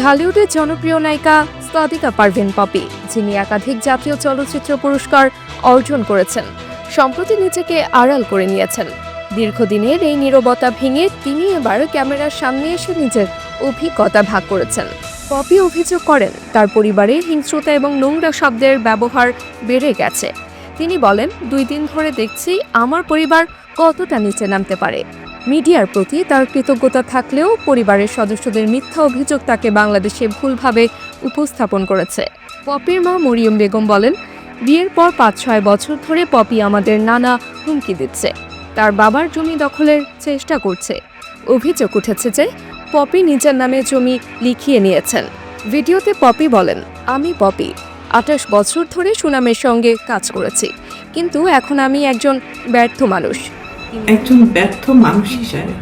ঢালিউডের জনপ্রিয় নায়িকা সাদিকা পারভিন পপি, যিনি একাধিক জাতীয় চলচ্চিত্র পুরস্কার অর্জন করেছেন, সম্প্রতি নিজেকে আড়াল করে নিয়েছেন। দীর্ঘদিনের এই নীরবতা ভেঙে তিনি এবার ক্যামেরার সামনে এসে নিজের অভিজ্ঞতা ভাগ করেছেন। পপি অভিযোগ করেন, তার পরিবারে হিংস্রতা এবং নোংরা শব্দের ব্যবহার বেড়ে গেছে। তিনি বলেন, দুই দিন ধরে দেখছি আমার পরিবার কতটা নিচে নামতে পারে। মিডিয়ার প্রতি তার কৃতজ্ঞতা থাকলেও পরিবারের সদস্যদের মিথ্যা অভিযোগ তাকে বাংলাদেশে ভুলভাবে উপস্থাপন করেছে। পপির মা মরিয়ম বেগম বলেন, বিয়ের পর পাঁচ, ছয় বছর ধরে পপি আমাদের নানা হুমকি দিচ্ছে। তার বাবার জমি দখলের চেষ্টা করছে। অভিযোগ উঠেছে যে পপি নিজের নামে জমি লিখিয়ে নিয়েছেন। ভিডিওতে পপি বলেন, আমি পপি। আঠাশ বছর ধরে সুনামের সঙ্গে কাজ করেছি। কিন্তু এখন আমি একজন ব্যর্থ মানুষ। একজন ব্যর্থ মানুষ হিসাবে।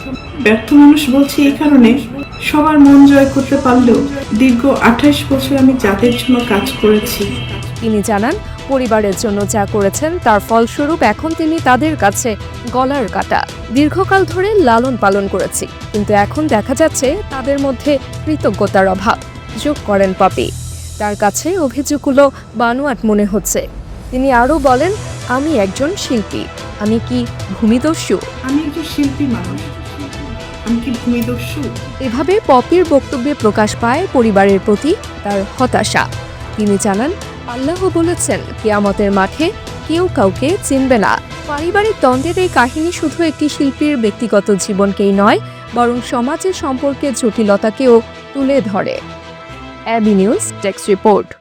ব্যর্থ মানুষ বলছি এই কারণে সবার মন জয় করতে পারলেও দীর্ঘ আঠাশ বছর আমি যাদের জন্য কাজ করেছি। তিনি জানান, পরিবারের জন্য যা করেছেন তার ফলস্বরূপ এখন তিনি তাদের কাছে গলার কাটা। দীর্ঘকাল ধরে লালন পালন করেছি, কিন্তু এখন দেখা যাচ্ছে তাদের মধ্যে কৃতজ্ঞতার অভাব। যোগ করেন পপি। তার কাছে অভিযোগগুলো বানোয়াট মনে হচ্ছে। তিনি আরও বলেন, আমি একজন শিল্পী। আমি কি ভূমিদস্যু? আমি একজন শিল্পী মানুষ। আমি কি ভূমিদস্যু? এভাবে পপির বক্তব্যে প্রকাশ পায় পরিবারের প্রতি তার হতাশা। তিনি জানান আল্লাহ বলেছেন কিয়ামতের মাঠে কেউ কাউকে চিনবে না। পারিবারিক দ্বন্দ্বের এই কাহিনী শুধু একটি শিল্পীর ব্যক্তিগত জীবনকেই নয় বরং সমাজের সম্পর্কের জটিলতাকেও তুলে ধরে। অ্যাবি নিউজ টেক্স রিপোর্ট।